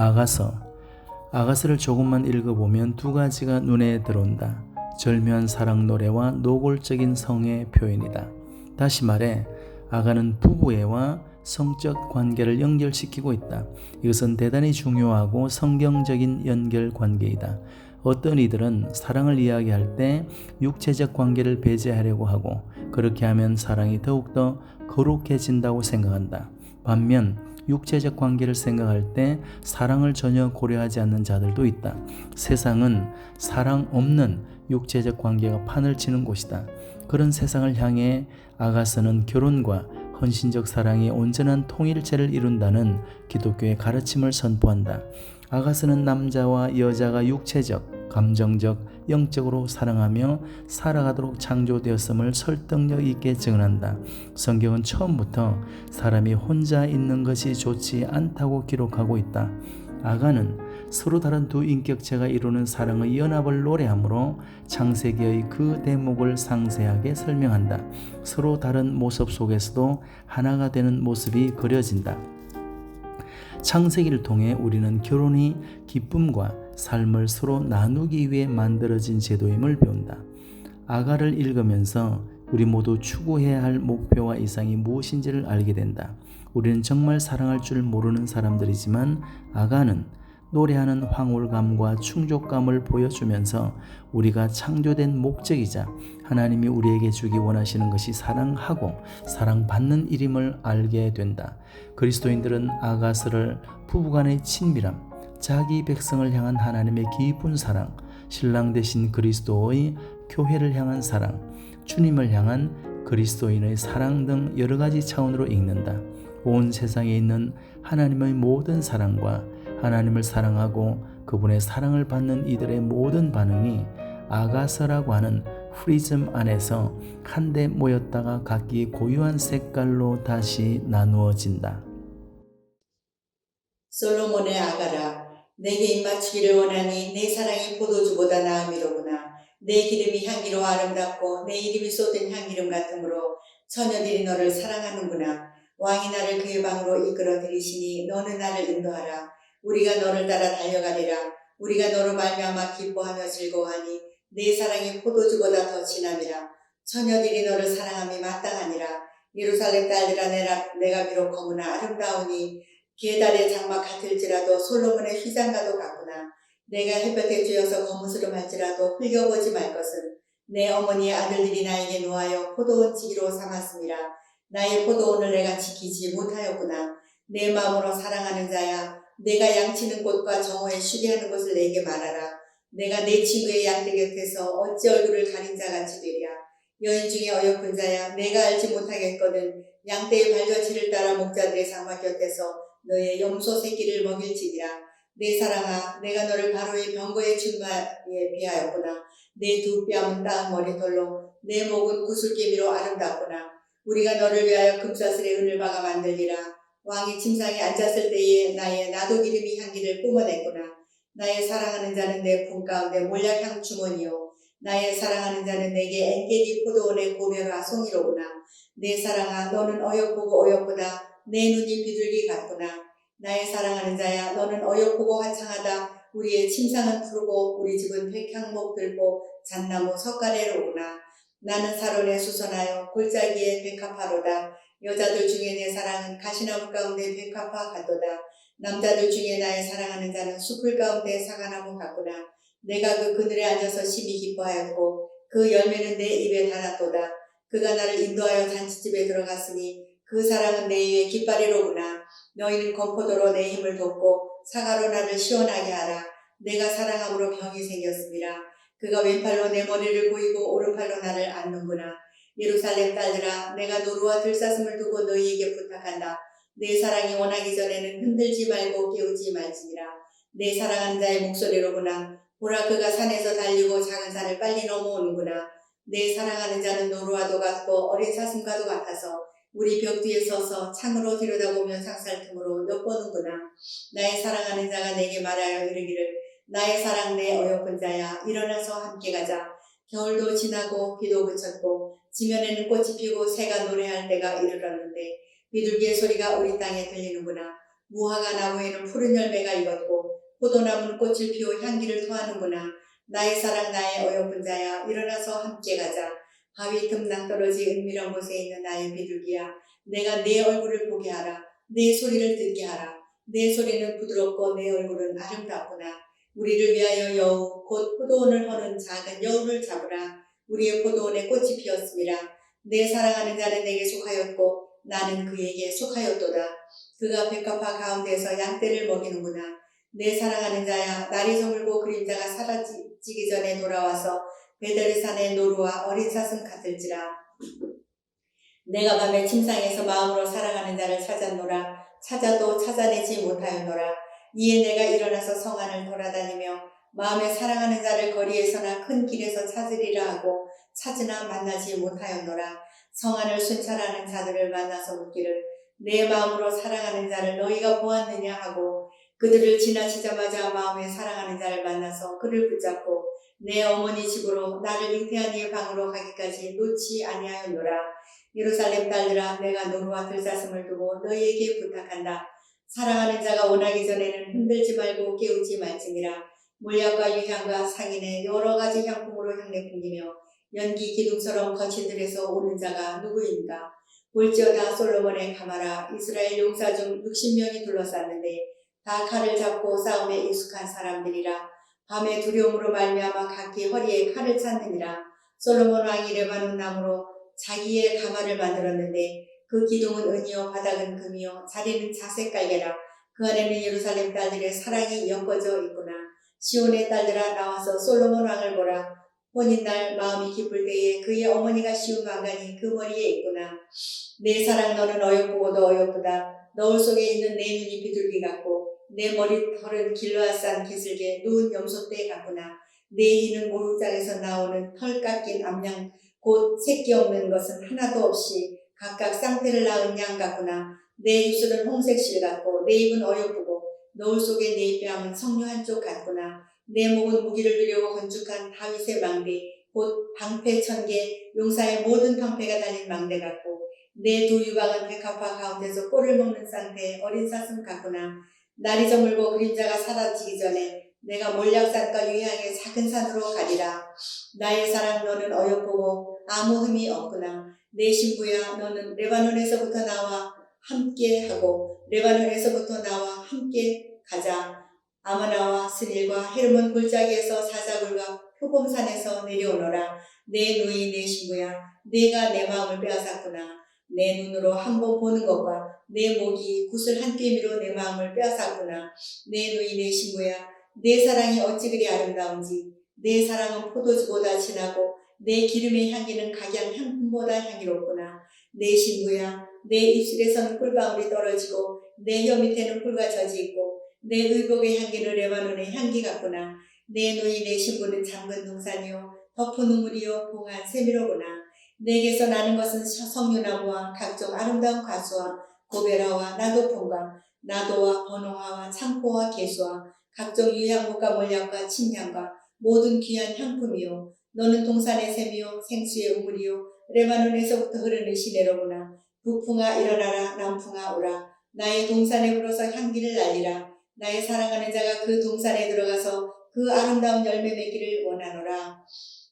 아가서 아가서를 조금만 읽어보면 두 가지가 눈에 들어온다. 절묘한 사랑 노래와 노골적인 성의 표현이다. 다시 말해 아가는 부부애와 성적 관계를 연결시키고 있다. 이것은 대단히 중요하고 성경적인 연결 관계이다. 어떤 이들은 사랑을 이야기할 때 육체적 관계를 배제하려고 하고 그렇게 하면 사랑이 더욱더 거룩해진다고 생각한다. 반면 육체적 관계를 생각할 때 사랑을 전혀 고려하지 않는 자들도 있다. 세상은 사랑 없는 육체적 관계가 판을 치는 곳이다. 그런 세상을 향해 아가서는 결혼과 헌신적 사랑이 온전한 통일체를 이룬다는 기독교의 가르침을 선포한다. 아가서는 남자와 여자가 육체적, 감정적, 영적으로 사랑하며 살아가도록 창조되었음을 설득력 있게 증언한다. 성경은 처음부터 사람이 혼자 있는 것이 좋지 않다고 기록하고 있다. 아가는 서로 다른 두 인격체가 이루는 사랑의 연합을 노래하므로 창세기의 그 대목을 상세하게 설명한다. 서로 다른 모습 속에서도 하나가 되는 모습이 그려진다. 창세기를 통해 우리는 결혼이 기쁨과 삶을 서로 나누기 위해 만들어진 제도임을 배운다. 아가를 읽으면서 우리 모두 추구해야 할 목표와 이상이 무엇인지를 알게 된다. 우리는 정말 사랑할 줄 모르는 사람들이지만 아가는 노래하는 황홀감과 충족감을 보여주면서 우리가 창조된 목적이자 하나님이 우리에게 주기 원하시는 것이 사랑하고 사랑받는 일임을 알게 된다. 그리스도인들은 아가스를 부부간의 친밀함, 자기 백성을 향한 하나님의 깊은 사랑, 신랑 대신 그리스도의 교회를 향한 사랑, 주님을 향한 그리스도인의 사랑 등 여러 가지 차원으로 읽는다. 온 세상에 있는 하나님의 모든 사랑과 하나님을 사랑하고 그분의 사랑을 받는 이들의 모든 반응이 아가서라고 하는 프리즘 안에서 한데 모였다가 각기 고유한 색깔로 다시 나누어진다. 솔로몬의 아가라 내게 입맞추기를 원하니 내 사랑이 포도주보다 나음이로구나. 내 기름이 향기로 아름답고 내 이름이 쏟은 향기름 같으므로 처녀들이 너를 사랑하는구나. 왕이 나를 그의 방으로 이끌어 들이시니 너는 나를 인도하라. 우리가 너를 따라 달려가리라. 우리가 너로 말미암아 기뻐하며 즐거워하니 내 사랑이 포도주보다 더 진함이라. 처녀들이 너를 사랑함이 마땅하니라. 예루살렘 딸들아 내가, 내가 비록 거무나 아름다우니 계달의 장막 같을지라도 솔로몬의 휘장과도 같구나. 내가 햇볕에 쬐어서 거무스름할지라도 흘겨보지 말 것은 내 어머니의 아들들이 나에게 놓아여 포도원 지기로 삼았습니다. 나의 포도원을 내가 지키지 못하였구나. 내 마음으로 사랑하는 자야, 내가 양치는 곳과 정오에 쉬게 하는 곳을 내게 말하라. 내가 내 친구의 양떼 곁에서 어찌 얼굴을 가린 자같이 되랴. 여인 중에 어여쁜 자야, 내가 알지 못하겠거든. 양떼의 발자취를 따라 목자들의 장막 곁에서 너의 염소 새끼를 먹일지니라. 내 사랑아, 내가 너를 바로의 병거의 준마에 비하였구나. 내 두 뺨은 따은 머리털로, 내 목은 구슬개미로 아름답구나. 우리가 너를 위하여 금사슬의 은을 박아 만들리라. 왕이 침상에 앉았을 때에 나의 나도 기름이 향기를 뿜어냈구나. 나의 사랑하는 자는 내 품 가운데 몰약향 주머니요. 나의 사랑하는 자는 내게 엔게디 포도원의 고면화 송이로구나. 내 사랑아, 너는 어여쁘고 어여쁘다. 내 눈이 비둘기 같구나. 나의 사랑하는 자야, 너는 어여쁘고 화창하다. 우리의 침상은 푸르고 우리 집은 백향목 들고 잣나무 석가래로구나. 나는 사론에 수선하여 골짜기에 백합화로다. 여자들 중에 내 사랑은 가시나무 가운데 백합화 같도다. 남자들 중에 나의 사랑하는 자는 숲을 가운데 사과나무 같구나. 내가 그 그늘에 앉아서 심히 기뻐하였고 그 열매는 내 입에 달았도다. 그가 나를 인도하여 잔치집에 들어갔으니 그 사랑은 내 위에 깃발이로구나. 너희는 건포도로 내 힘을 돕고 사과로 나를 시원하게 하라. 내가 사랑함으로 병이 생겼습니다. 그가 왼팔로 내 머리를 보이고 오른팔로 나를 안는구나. 예루살렘 딸들아, 내가 노루와 들사슴을 두고 너희에게 부탁한다. 내 사랑이 원하기 전에는 흔들지 말고 깨우지 말지니라. 내 사랑하는 자의 목소리로구나. 보라 그가 산에서 달리고 작은 산을 빨리 넘어오는구나. 내 사랑하는 자는 노루와도 같고 어린 사슴과도 같아서 우리 벽 뒤에 서서 창으로 들여다보며 상살 틈으로 엿보는구나. 나의 사랑하는 자가 내게 말하여 이르기를 나의 사랑 내 어여쁜 자야 일어나서 함께 가자. 겨울도 지나고 비도 그쳤고 지면에는 꽃이 피고 새가 노래할 때가 이르렀는데 비둘기의 소리가 우리 땅에 들리는구나. 무화과 나무에는 푸른 열매가 익었고 포도나무는 꽃을 피워 향기를 토하는구나. 나의 사랑 나의 어여쁜 자야 일어나서 함께 가자. 바위 틈낭 떨어지 은밀한 곳에 있는 나의 비둘기야. 내가 내 얼굴을 보게 하라. 내 소리를 듣게 하라. 내 소리는 부드럽고 내 얼굴은 아름답구나. 우리를 위하여 여우 곧 포도원을 허는 작은 여우를 잡으라. 우리의 포도원에 꽃이 피었습니다. 내 사랑하는 자는 내게 속하였고 나는 그에게 속하였도다. 그가 백합화 가운데서 양떼를 먹이는구나. 내 사랑하는 자야 날이 저물고 그림자가 사라지기 전에 돌아와서 베델산의 노루와 어린 사슴 같을지라. 내가 밤에 침상에서 마음으로 사랑하는 자를 찾았노라. 찾아도 찾아내지 못하였노라. 이에 내가 일어나서 성 안을 돌아다니며 마음에 사랑하는 자를 거리에서나 큰 길에서 찾으리라 하고 찾으나 만나지 못하였노라. 성 안을 순찰하는 자들을 만나서 묻기를 내 마음으로 사랑하는 자를 너희가 보았느냐 하고 그들을 지나치자마자 마음에 사랑하는 자를 만나서 그를 붙잡고 내 어머니 집으로 나를 잉태한 이의 방으로 가기까지 놓지 아니하였노라. 예루살렘 딸들아 내가 노루와 들사슴을 두고 너희에게 부탁한다. 사랑하는 자가 원하기 전에는 흔들지 말고 깨우지 말지니라. 물약과 유향과 상인의 여러 가지 향품으로 향내 풍기며 연기 기둥처럼 거친 들에서 오는 자가 누구인가? 볼지어다 솔로몬의 가마라 이스라엘 용사 중 60명이 둘러쌌는데 다 칼을 잡고 싸움에 익숙한 사람들이라 밤에 두려움으로 말미암아 각기 허리에 칼을 찾느니라 솔로몬 왕이 레바논 나무로 자기의 가마를 만들었는데 그 기둥은 은이요 바닥은 금이요 자리는 자색 깔개라 그 안에는 예루살렘 딸들의 사랑이 엮어져 있구나 시온의 딸들아 나와서 솔로몬 왕을 보라 혼인날 마음이 기쁠 때에 그의 어머니가 씌운 왕관이 그 머리에 있구나. 내 사랑 너는 어여쁘고도 어여쁘다. 너울 속에 있는 내 눈이 비둘기 같고 내 머리털은 길러앗산 기슬게 누운 염소떼 같구나. 내 이는 모룩장에서 나오는 털 깎인 암양 곧 새끼 없는 것은 하나도 없이 각각 쌍태를 낳은 양 같구나. 내 입술은 홍색 실 같고 내 입은 어여쁘고 노을 속에 내 뺨은 석류 한쪽 같구나. 내 목은 무기를 들려고 건축한 다윗의 망대, 곧 방패 천개, 용사의 모든 방패가 달린 망대 같고, 내 두 유방은 백합화 가운데서 꼴을 먹는 상태의 어린 사슴 같구나. 날이 저물고 그림자가 사라지기 전에 내가 몰약산과 유향의 작은 산으로 가리라. 나의 사랑 너는 어여쁘고 아무 흠이 없구나. 내 신부야 너는 레바논에서부터 나와 함께 하고 레바논에서부터 나와 함께 가자. 아마나와 스닐과 헤르몬 골짜기에서 사자굴과 표범산에서 내려오너라. 내 누이 내 신부야. 내가 내 마음을 빼앗았구나. 내 눈으로 한 번 보는 것과 내 목이 구슬 한 꿰미로 내 마음을 빼앗았구나. 내 누이 내 신부야. 내 사랑이 어찌 그리 아름다운지. 내 사랑은 포도주보다 진하고 내 기름의 향기는 각양 향품보다 향기롭구나. 내 신부야. 내 입술에서는 꿀방울이 떨어지고 내 혀 밑에는 꿀과 젖이 있고 내 의복의 향기는 레바논의 향기 같구나. 내 누이 내 신부는 잠근 동산이요 덮은 우물이요 봉한 세미로구나. 내게서 나는 것은 성류나무와 각종 아름다운 과수와 고베라와 나도폰과 나도와 번호화와 창포와 개수와 각종 유향목과 몰약과 침향과 모든 귀한 향품이요. 너는 동산의 샘이요 생수의 우물이요 레바논에서부터 흐르는 시내로구나. 북풍아 일어나라 남풍아 오라. 나의 동산에 불어서 향기를 날리라. 나의 사랑하는 자가 그 동산에 들어가서 그 아름다운 열매 맺기를 원하노라.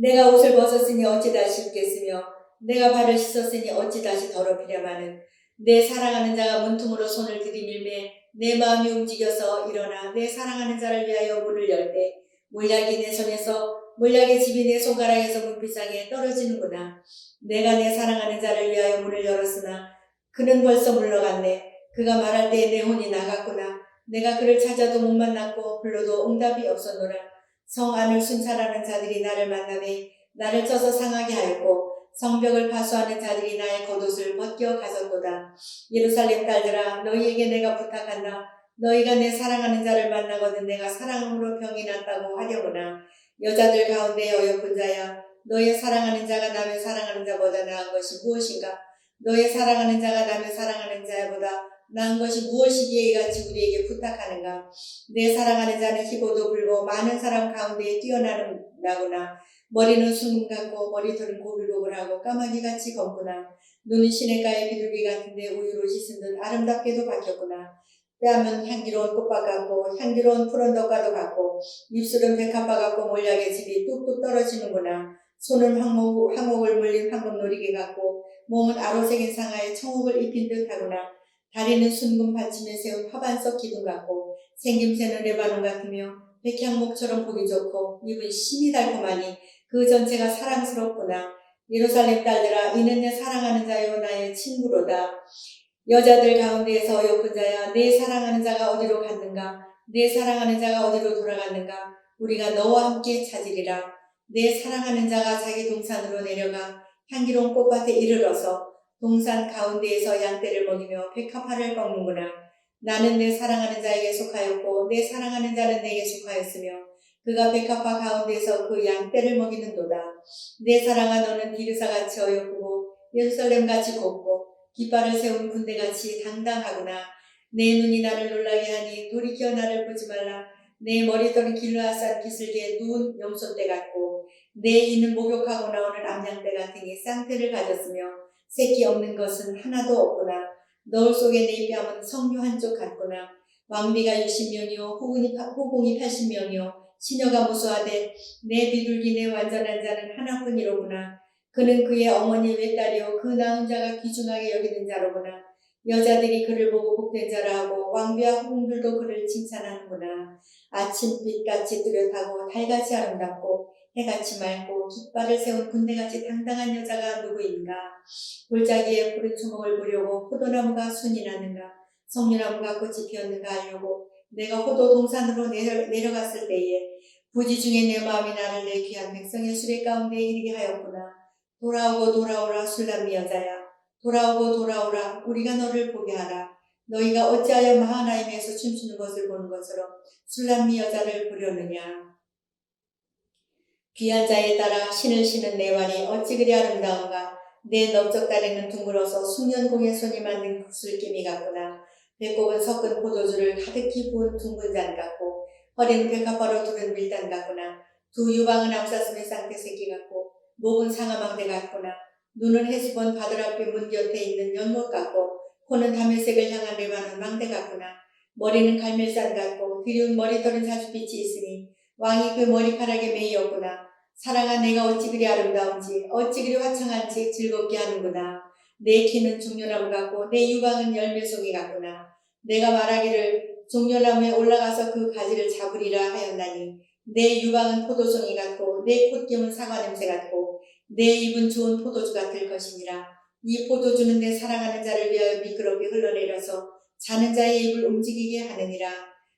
내가 옷을 벗었으니 어찌 다시 입겠으며 내가 발을 씻었으니 어찌 다시 더럽히려마는 내 사랑하는 자가 문틈으로 손을 들이밀매 내 마음이 움직여서 일어나 내 사랑하는 자를 위하여 문을 열때 몰약이 내 손에서 몰약의 집이 내 손가락에서 문비상에 떨어지는구나. 내가 내 사랑하는 자를 위하여 문을 열었으나 그는 벌써 물러갔네. 그가 말할 때내 혼이 나갔구나. 내가 그를 찾아도 못 만났고 불러도 응답이 없었노라 성 안을 순찰하는 자들이 나를 만나매 나를 쪄서 상하게 하였고 성벽을 파수하는 자들이 나의 겉옷을 벗겨 가졌도다. 예루살렘 딸들아 너희에게 내가 부탁한다. 너희가 내 사랑하는 자를 만나거든 내가 사랑으로 병이 났다고 하려구나. 여자들 가운데 어여쁜 자야. 너의 사랑하는 자가 남의 사랑하는 자보다 나은 것이 무엇인가? 너의 사랑하는 자가 남의 사랑하는 자보다 나은 것이 무엇이기에 이같이 우리에게 부탁하는가? 내 사랑하는 자는 희고도 불고 많은 사람 가운데 뛰어나는다구나. 머리는 순금 같고 머리털은 고글고글하고 까마귀같이 검구나. 눈은 시냇가의 비둘기 같은데 우유로 씻은 듯 아름답게도 박혔구나. 뺨은 향기로운 꽃밭 같고 향기로운 푸른 덕과도 같고 입술은 백합화 같고 몰약의 집이 뚝뚝 떨어지는구나. 손은 황목, 황옥을 물린 황금 놀이개 같고 몸은 아로색인 상하에 청옥을 입힌 듯하구나. 다리는 순금 받침에 세운 화반석 기둥 같고 생김새는 레바논 같으며 백향목처럼 보기 좋고 입은 신이 달콤하니 그 전체가 사랑스럽구나. 예루살렘 딸들아 이는 내 사랑하는 자요 나의 친구로다. 여자들 가운데에서 어여쁜 자야 내 사랑하는 자가 어디로 갔는가 내 사랑하는 자가 어디로 돌아갔는가 우리가 너와 함께 찾으리라. 내 사랑하는 자가 자기 동산으로 내려가 향기로운 꽃밭에 이르러서 동산 가운데에서 양떼를 먹이며 백합화를 꺾는구나. 나는 내 사랑하는 자에게 속하였고 내 사랑하는 자는 내게 속하였으며 그가 백합화 가운데서 그 양떼를 먹이는도다. 내 사랑아 너는 비르사같이 어여쁘고 예루살렘같이 곱고 깃발을 세운 군대같이 당당하구나. 내 눈이 나를 놀라게 하니 돌이켜 나를 보지 말라. 내 머리털은 길라앗산 기슬기에 누운 염소떼 같고 내 이는 목욕하고 나오는 암양떼 같으니 쌍태를 가졌으며 새끼 없는 것은 하나도 없구나. 너울 속에 내 뺨은 성류 한쪽 같구나. 왕비가 60명이요 호궁이, 호궁이 80명이요 시녀가 무수하되 내 비둘기 내 완전한 자는 하나뿐이로구나. 그는 그의 어머니 외딸이요 그 낳은 자가 귀중하게 여기는 자로구나. 여자들이 그를 보고 복된 자라 하고 왕비와 호궁들도 그를 칭찬하는구나. 아침빛같이 뚜렷하고 달같이 아름답고 해같이 맑고 깃발을 세운 군대같이 당당한 여자가 누구인가? 골짜기에 푸른 초목을 보려고 포도나무가 순이 나는가? 석류나무가 꽃이 피었는가 하려고 내가 호도 동산으로 내려, 내려갔을 때에 부지 중에 내 마음이 나를 내 귀한 백성의 수레 가운데 이르게 하였구나. 돌아오고 돌아오라 술람미 여자야. 돌아오고 돌아오라 우리가 너를 보게 하라. 너희가 어찌하여 마하나임에서 춤추는 것을 보는 것처럼 술람미 여자를 보려느냐. 귀한 자에 따라 신을 신은 내 말이 어찌 그리 아름다운가. 내 넓적 다리는 둥글어서 숙련공의 손이 만든 구슬기미 같구나. 배꼽은 섞은 포도주를 가득히 부은 둥근 잔 같고 허리는 백합화로 두른 밀단 같구나. 두 유방은 암사슴의 쌍태 새끼 같고 목은 상아망대 같구나. 눈은 해수본 바드랍빛 문 곁에 있는 연못 같고 코는 담일색을 향한 레바논 망대 같구나. 머리는 갈멜산 같고 드리운 머리털은 자주빛이 있으니 왕이 그 머리카락에 매이었구나. 사랑아 내가 어찌 그리 아름다운지 어찌 그리 화창한지 즐겁게 하는구나. 내 키는 종려나무 같고 내 유방은 열매송이 같구나. 내가 말하기를 종려나무에 올라가서 그 가지를 잡으리라 하였나니 내 유방은 포도송이 같고 내 콧김은 사과 냄새 같고 내 입은 좋은 포도주 같을 것이니라. 이 포도주는 내 사랑하는 자를 위하여 미끄럽게 흘러내려서 자는 자의 입을 움직이게 하느니라.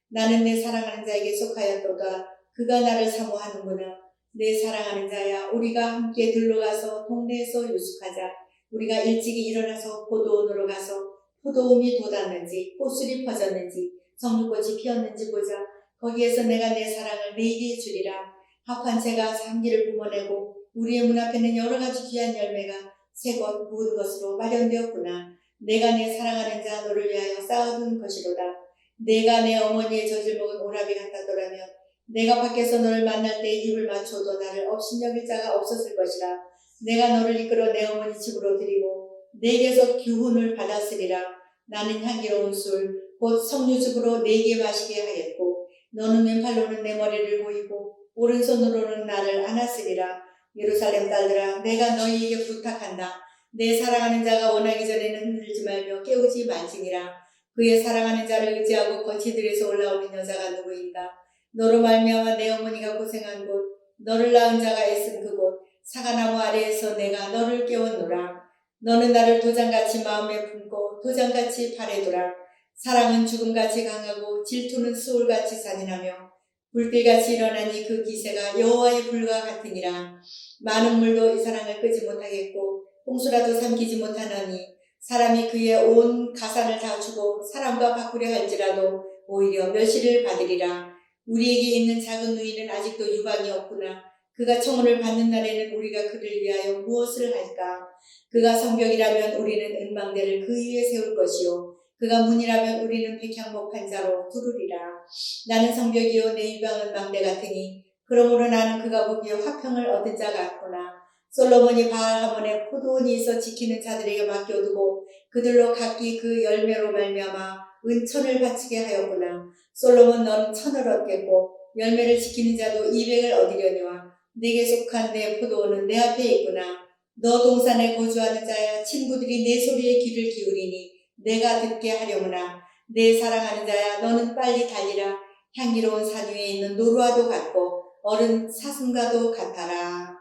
나는 내 사랑하는 자에게 속하였도다. 그가 나를 사모하는구나. 내 사랑하는 자야, 우리가 함께 들러가서 동네에서 유숙하자. 우리가 일찍이 일어나서 포도원으로 가서 포도움이 돋았는지, 꽃술이 퍼졌는지, 성류꽃이 피었는지 보자. 거기에서 내가 내 사랑을 내게 주리라. 합한 새가 상기를 뿜어내고 우리의 문 앞에는 여러 가지 귀한 열매가 새것 묵은 것으로 마련되었구나. 내가 내 사랑하는 자 너를 위하여 쌓아둔 것이로다. 내가 내 어머니의 젖을 먹은 오라비 같다더라면 내가 밖에서 너를 만날 때 입을 맞춰도 나를 업신여길 자가 없었을 것이라. 내가 너를 이끌어 내 어머니 집으로 드리고 내게서 교훈을 받았으리라. 나는 향기로운 술, 곧 석류즙으로 내게 마시게 하겠고 너는 왼팔로는 내 머리를 보이고 오른손으로는 나를 안았으리라. 예루살렘 딸들아 내가 너희에게 부탁한다. 내 사랑하는 자가 원하기 전에는 흔들지 말며 깨우지 말지니라. 그의 사랑하는 자를 의지하고 거치들에서 올라오는 여자가 누구인가? 너로 말미암아 내 어머니가 고생한 곳, 너를 낳은 자가 애쓴 그곳, 사과나무 아래에서 내가 너를 깨웠노라. 너는 나를 도장같이 마음에 품고 도장같이 발에 두라. 사랑은 죽음같이 강하고 질투는 수울같이 잔인하며 불길같이 일어나니 그 기세가 여호와의 불과 같으니라. 많은 물도 이 사랑을 끄지 못하겠고 홍수라도 삼키지 못하나니 사람이 그의 온 가산을 다 주고 사람과 바꾸려 할지라도 오히려 멸시를 받으리라. 우리에게 있는 작은 누이는 아직도 유방이 없구나. 그가 청혼을 받는 날에는 우리가 그를 위하여 무엇을 할까? 그가 성벽이라면 우리는 은망대를 그 위에 세울 것이요. 그가 문이라면 우리는 백향목 판자로 두르리라. 나는 성벽이요 내 유방은 망대 같으니 그러므로 나는 그가 보기에 화평을 얻은 자 같구나. 솔로몬이 바알 하몬에 포도원이 있어 지키는 자들에게 맡겨두고 그들로 각기 그 열매로 말미암아 은천을 바치게 하였구나. 솔로몬 너는 천을 얻겠고 열매를 지키는 자도 이백을 얻으려니와 내게 속한 내 포도원은 내 앞에 있구나. 너 동산에 거주하는 자야 친구들이 내 소리에 귀를 기울이니 내가 듣게 하려무나. 내 사랑하는 자야 너는 빨리 달리라. 향기로운 산 위에 있는 노루와도 같고 어른 사슴과도 같아라.